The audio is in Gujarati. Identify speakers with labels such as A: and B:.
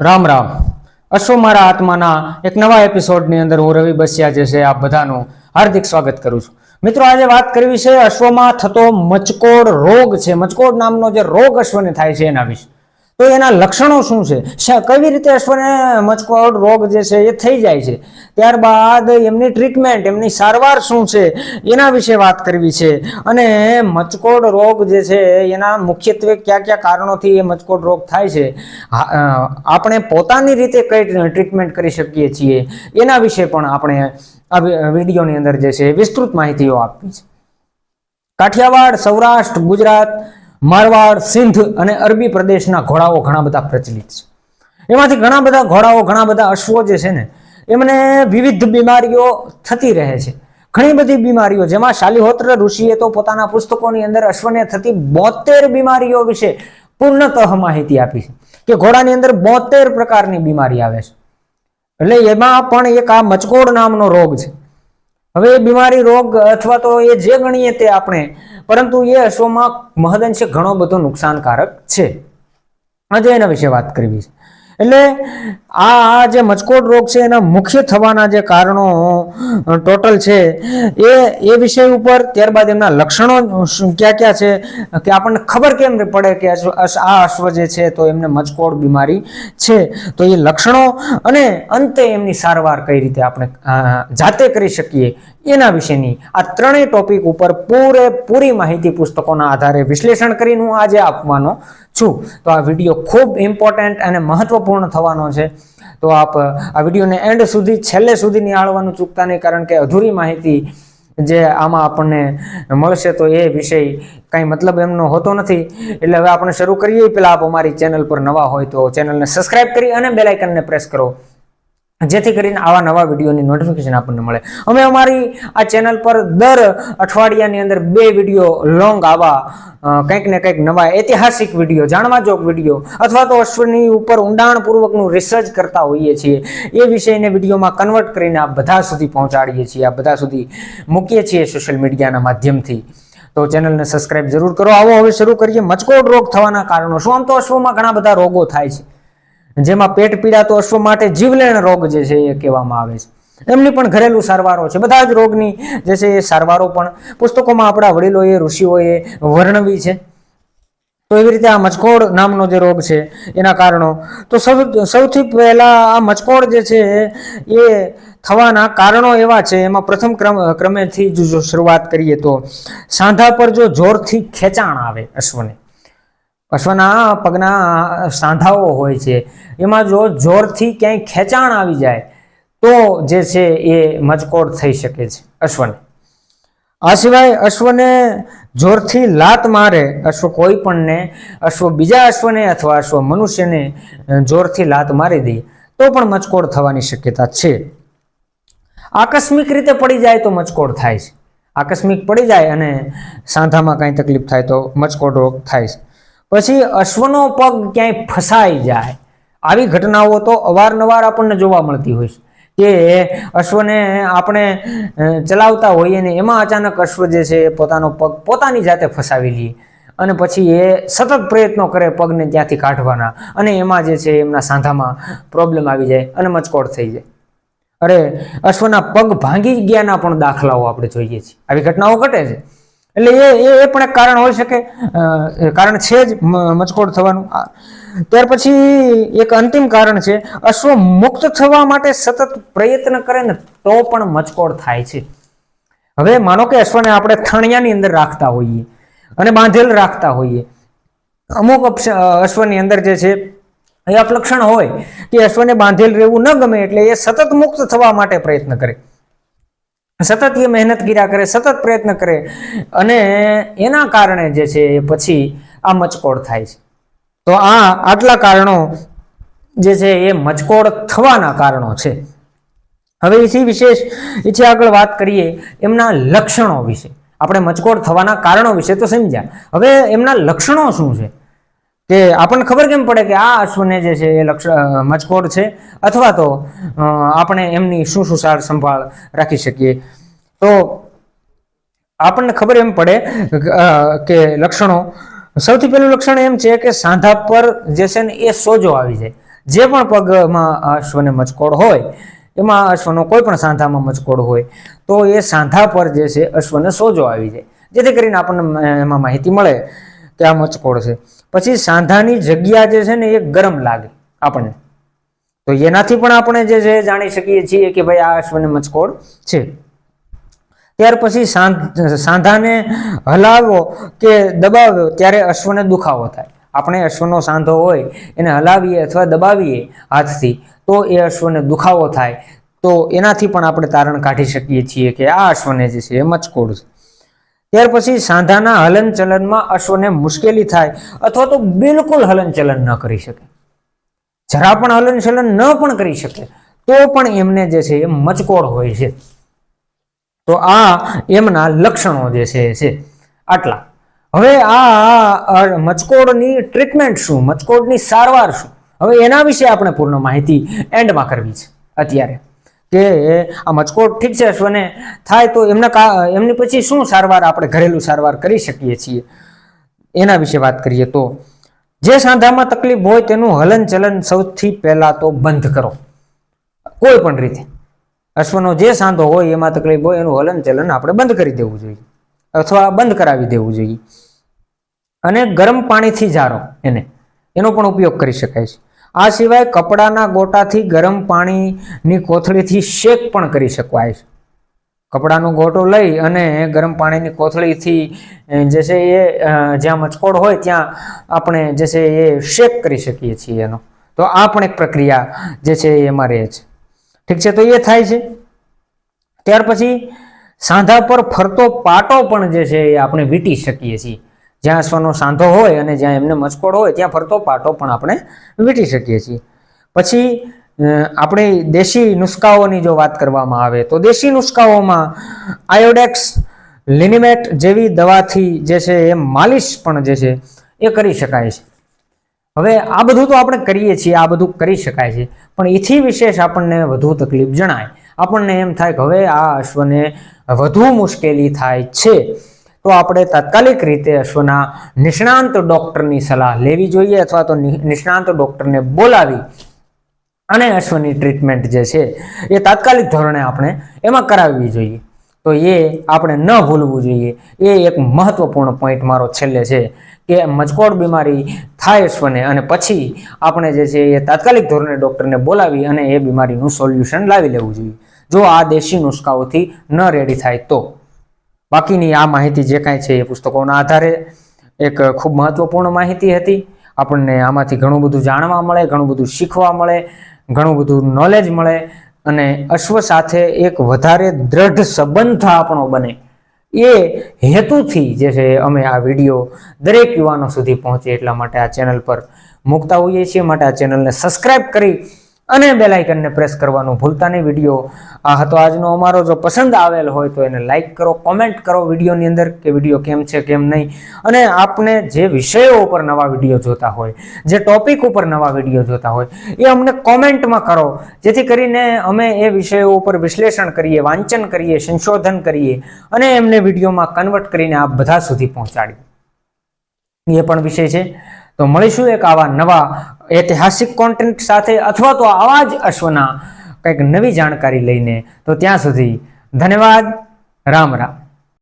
A: રામ રામ. અશ્વ મારા આત્માના એક નવા એપિસોડની અંદર હું રવિ બસિયા જે છે, આપ બધાનું હાર્દિક સ્વાગત કરું છું. મિત્રો, આજે વાત કરવી છે અશ્વમાં થતો મચકોડ રોગ છે. મચકોડ નામનો જે રોગ અશ્વને થાય છે એના વિશે. તો એના લક્ષણો શું છે? કેવી રીતે અશ્વને મચકોડ રોગ જે છે એ થઈ જાય છે? ત્યારબાદ એમની ટ્રીટમેન્ટ એમની સારવાર શું છે? એના વિશે વાત કરવી છે. અને મચકોડ રોગ જે છે એના મુખ્યત્વે કયા કયા કારણોથી એ મચકોડ રોગ થાય છે? આપણે પોતાની રીતે કઈ ટ્રીટમેન્ટ કરી શકીએ છીએ? એના વિશે પણ આપણે વિડીયોની અંદર જે છે વિસ્તૃત માહિતીઓ આપવી છે. કાઠિયાવાડ, સૌરાષ્ટ્ર, ગુજરાત મારવાડ, સિંધ અને અરબી પ્રદેશના ઘોડાઓ ઘણા બધા પ્રચલિત છે. એમાંથી ઘણા બધા ઘોડાઓ, ઘણા બધા અશ્વો જે છે ને, એમને વિવિધ બીમારીઓ થતી રહે છે. ઘણી બધી બીમારીઓ, જેમાં શાલિહોત્ર ઋષિએ તો પોતાના પુસ્તકોની અંદર અશ્વને થતી બોતેર બીમારીઓ વિશે પૂર્ણતઃ માહિતી આપી છે કે ઘોડાની અંદર બોતેર પ્રકારની બીમારી આવે છે. એટલે એમાં પણ એક આ મચકોડ નામનો રોગ છે. હવે એ બીમારી, રોગ અથવા તો એ જે ગણીએ તે આપણે. પરંતુ એ અશ્વમાં મહદઅંશે ઘણો બધો નુકસાનકારક છે. આજે એના વિશે વાત કરવી છે. એટલે આ જે મચકોડ રોગ છે, એના મુખ્ય થવાના જે કારણો ટોટલ છે, એ એ વિષય ઉપર ત્યારબાદ એમના લક્ષણો ક્યાં ક્યાં છે, કે આપણને ખબર કેમ પડે કે આ અશ્વ જે છે, તો એમને મચકોડ બીમારી છે. તો એ લક્ષણો અને અંતે એમની સારવાર કઈ રીતે આપણે જાતે કરી શકીએ એના વિશેની આ ત્રણેય ટોપિક ઉપર પૂરેપૂરી માહિતી પુસ્તકોના આધારે વિશ્લેષણ કરીને હું આજે આપવાનો છું. તો આ વીડિયો ખૂબ ઇમ્પોર્ટન્ટ અને મહત્વપૂર્ણ થવાનો છે. તો આપ આ વિડીયોને એન્ડ સુધી, છેલ્લે સુધી નિહાળવાનું ચૂકતા નહીં, કારણ કે અધૂરી માહિતી જે આમાં આપણને મળશે તો એ વિષય કાંઈ મતલબ એમનો હોતો નથી. એટલે હવે આપણે શરૂ કરીએ. પહેલાં આપ અમારી ચેનલ પર નવા હોય તો ચેનલને સબસ્ક્રાઈબ કરી અને બેલાઇકનને પ્રેસ કરો. જેથી કરીને આવા નવા વિડીયોની નોટિફિકેશન આપણને મળે. અમે અમારી આ ચેનલ પર દર અઠવાડિયાની અંદર બે વીડિયો લોંગ આવા કંઈક ને કંઈક નવા ઐતિહાસિક વીડિયો જાણવા જોગ વીડિયો અથવા તો અશ્વની ઉપર ઊંડાણપૂર્વકનું રિસર્ચ કરતા હોઈએ છીએ, એ વિષયને વિડીયોમાં કન્વર્ટ કરીને આ બધા સુધી પહોંચાડીએ છીએ આ બધા સુધી મૂકીએ છીએ સોશિયલ મીડિયાના માધ્યમથી. તો ચેનલને સબસ્ક્રાઇબ જરૂર કરો. આવો હવે શરૂ કરીએ. મચકોડ રોગ થવાના કારણો શું? આમ તો અશ્વમાં ઘણા બધા રોગો થાય છે. જેમાં પેટ પીડા તો અશ્વ માટે જીવલેણ રોગ જે છે એ કહેવામાં આવે છે. એમની પણ ઘરેલું સારવારો છે. બધા જ રોગની જે છે એ સારવારો પણ પુસ્તકોમાં આપણા વડીલોએ, ઋષિઓએ વર્ણવી છે. તો એવી રીતે આ મચકોડ નામનો જે રોગ છે એના કારણો. તો સૌથી પહેલા આ મચકોડ જે છે એ થવાના કારણો એવા છે. એમાં પ્રથમ ક્રમ, ક્રમેથી જો શરૂઆત કરીએ તો સાંધા પર જો જોરથી ખેંચાણ આવે અશ્વને અશ્વના પગના સાંધાઓ હોય છે. એમાં જો જોરથી ક્યાંય ખેંચાણ આવી જાય, તો જે છે એ મચકોડ થઈ શકે છે અશ્વને. આ સિવાય અશ્વને જોરથી લાત મારે, અશ્વ કોઈ પણને, અશ્વ બીજા અશ્વને અથવા અશ્વ મનુષ્યને જોરથી લાત મારી દે, તો પણ મચકોડ થવાની શક્યતા છે. આકસ્મિક રીતે પડી જાય તો મચકોડ થાય છે. આકસ્મિક પડી જાય અને સાંધામાં કાંઈ તકલીફ થાય તો મચકોડ રોગ થાય છે. પછી અશ્વનો પગ ક્યાંય ફસાઈ જાય. આવી ઘટનાઓ તો અવારનવાર આપણને જોવા મળતી હોય છે કે અશ્વને આપણે ચલાવતા હોઈએ ને એમાં અચાનક અશ્વ જે છે પોતાનો પગ પોતાની જાતે ફસાવી લઈએ અને પછી એ સતત પ્રયત્નો કરે પગને ત્યાંથી કાઢવાના અને એમાં જે છે એમના સાંધામાં પ્રોબ્લેમ આવી જાય અને મચકોડ થઈ જાય. અરે, અશ્વના પગ ભાંગી ગયાના પણ દાખલાઓ આપણે જોઈએ છીએ. આવી ઘટનાઓ ઘટે છે. એટલે એ એ પણ એક કારણ હોઈ શકે. કારણ છે જ મચકોડ થવાનું. ત્યાર પછી એક અંતિમ કારણ છે, અશ્વ મુક્ત થવા માટે સતત પ્રયત્ન કરે ને તો પણ મચકોડ થાય છે. હવે માનો કે અશ્વને આપણે થાણિયાની અંદર રાખતા હોઈએ અને બાંધેલ રાખતા હોઈએ. અમુક અશ્વની અંદર જે છે, એ અપલક્ષણ હોય કે અશ્વને બાંધેલ રહેવું ન ગમે એટલે એ સતત મુક્ત થવા માટે પ્રયત્ન કરે. સતત એ મહેનત કર્યા કરે, સતત પ્રયત્ન કરે અને એના કારણે જે છે એ પછી આ મચકોડ થાય છે. તો આ આટલા કારણો જે છે એ મચકોડ થવાના કારણો છે. હવે એથી વિશેષ, એથી આગળ વાત કરીએ એમના લક્ષણો વિશે. આપણે મચકોડ થવાના કારણો વિશે તો સમજ્યા. હવે એમના લક્ષણો શું છે? કે આપણને ખબર કેમ પડે કે આ અશ્વને જે છે એ લક્ષ મચકોડ છે? અથવા તો આપણે એમની શું શું સાર સંભાળ રાખી શકીએ? તો આપણને ખબર એમ પડે કે લક્ષણો, સૌથી પહેલું લક્ષણ એમ છે કે સાંધા પર જે છે ને એ સોજો આવી જાય. જે પણ પગમાં અશ્વને મચકોડ હોય, એમાં અશ્વનો કોઈ પણ સાંધામાં મચકોડ હોય, તો એ સાંધા પર જે છે અશ્વને સોજો આવી જાય. જેથી કરીને આપણને એમાં માહિતી મળે કે આ મચકોડ છે. પછી સાંધાની જગ્યા જે છે ને એ ગરમ લાગે આપણને. તો એનાથી પણ આપણે જે છે જાણી શકીએ છીએ કે ભાઈ આ અશ્વને મચકોડ છે. ત્યાર પછી સાંધ, સાંધાને હલાવો કે દબાવ્યો ત્યારે અશ્વને દુખાવો થાય. આપણે અશ્વનો સાંધો હોય એને હલાવીએ અથવા દબાવીએ હાથથી તો એ અશ્વને દુખાવો થાય. તો એનાથી પણ આપણે તારણ કાઢી શકીએ છીએ કે આ અશ્વને જે છે એ મચકોડ છે. ત્યાર પછી સાંધાના હલનચલનમાં અશ્વને મુશ્કેલી થાય અથવા તો બિલકુલ હલનચલન ન કરી શકે. જરા પણ હલનચલન ન પણ કરી શકે, તો પણ એમને જે છે એ મચકોડ હોય છે. તો આ એમના લક્ષણો જે છે છે, આટલા. હવે આ મચકોડની ટ્રીટમેન્ટ શું? મચકોડની સારવાર શું? હવે એના વિશે આપણે પૂર્ણ માહિતી એન્ડમાં કરવી છે, અત્યારે. કે આ મચકો ઠીક છે અશ્વને? થાય તો એમના એમની પછી શું સારવાર આપણે ઘરેલું સારવાર કરી શકીએ છીએ? એના વિશે વાત કરીએ તો, જે સાંધામાં તકલીફ હોય તેનું હલનચલન સૌથી પહેલા તો બંધ કરો. કોઈ પણ રીતે. અશ્વનો જે સાંધો હોય, એમાં તકલીફ હોય, એનું હલનચલન આપણે બંધ કરી દેવું જોઈએ. અથવા બંધ કરાવી દેવું જોઈએ. અને ગરમ પાણીથી જારો એને. એનો પણ ઉપયોગ કરી શકાય છે. આ સિવાય કપડાના ગોટાથી ગરમ પાણીની કોથળીથી શેક પણ કરી શકાય છે. કપડાનો ગોટો લઈ અને ગરમ પાણીની કોથળીથી જે છે એ જ્યાં મચકોડ હોય ત્યાં આપણે જે છે એ શેક કરી શકીએ છીએ એનો. તો આ પણ એક પ્રક્રિયા જે છે એમાં રહે છે. ઠીક છે, તો એ થાય છે. ત્યાર પછી સાંધા પર ફરતો પાટો પણ જે છે એ આપણે વીટી શકીએ છીએ. જ્યાં અશ્વનો સાંધો હોય અને જ્યાં એમને મચકોડ હોય, ત્યાં ફરતો પાટો પણ આપણે વીંટી શકીએ છીએ. પછી આપણી દેશી નુસ્ખાઓની જો વાત કરવામાં આવે, તો દેશી નુસ્ખાઓમાં આયોડેક્સ, લિનિમેટ જેવી દવાથી જે છે એ માલિશ પણ જે છે એ કરી શકાય છે. હવે આ બધું તો આપણે કરીએ છીએ, આ બધું કરી શકાય છે, પણ એથી વિશેષ આપણને વધુ તકલીફ જણાય. આપણને એમ થાય કે હવે આ અશ્વને વધુ મુશ્કેલી થાય છે. તો આપણે તાત્કાલિક રીતે અશ્વના નિષ્ણાંત ડોક્ટરની સલાહ લેવી જોઈએ અથવા તો નિષ્ણાંત ડોક્ટરને બોલાવી અને અશ્વની ટ્રીટમેન્ટ જે છે એ તાત્કાલિક ધોરણે આપણે એમાં કરાવવી જોઈએ. તો એ આપણે ન ભૂલવું જોઈએ. એ એક મહત્વપૂર્ણ પોઈન્ટ મારો છેલ્લે છે કે મચકોડ બીમારી થાય અશ્વને અને પછી આપણે જે છે એ તાત્કાલિક ધોરણે ડૉક્ટરને બોલાવી અને એ બીમારીનું સોલ્યુશન લાવી લેવું જોઈએ. જો આ દેશી નુસ્ખાઓથી ન રેડી થાય તો. બાકીની આ માહિતી જે કાંઈ છે એ પુસ્તકોના આધારે એક ખૂબ મહત્વપૂર્ણ માહિતી હતી. આપણને આમાંથી ઘણું બધું જાણવા મળે, ઘણું બધું શીખવા મળે, ઘણું બધું નોલેજ મળે અને અશ્વ સાથે એક વધારે દ્રઢ સંબંધ આપણો બને. એ હેતુથી જે છે અમે આ વીડિયો દરેક યુવાનો સુધી પહોંચે એટલા માટે આ ચેનલ પર મૂકતા હોઈએ છીએ. માટે આ ચેનલને સબસ્ક્રાઈબ કરી અને બેલ આઇકનને પ્રેસ કરવાનું ભૂલતા નહીં. વીડિયો આ હતો આજનો અમારો. જો પસંદ આવેલ હોય તો એને લાઈક કરો કોમેન્ટ કરો વિડીયોની અંદર કે વીડિયો કેમ છે, કેમ નહીં. અને આપને જે વિષયો ઉપર નવા વીડિયો જોતા હોય, જે ટોપિક ઉપર નવા વીડિયો જોતા હોય, એ અમને કોમેન્ટમાં કરો. જેથી કરીને અમે એ વિષયો ઉપર વિશ્લેષણ કરીએ, વાંચન કરીએ, સંશોધન કરીએ અને એમને વિડીયોમાં કન્વર્ટ કરીને આપ બધા સુધી પહોંચાડીએ. એ પણ વિષય છે. તો મળીશું એક આવા નવા ઐતિહાસિક કોન્ટેન્ટ સાથે અથવા તો આવા જ અશ્વના કંઈક નવી જાણકારી લઈને તો ત્યાં સુધી ધન્યવાદ, રામ રામ.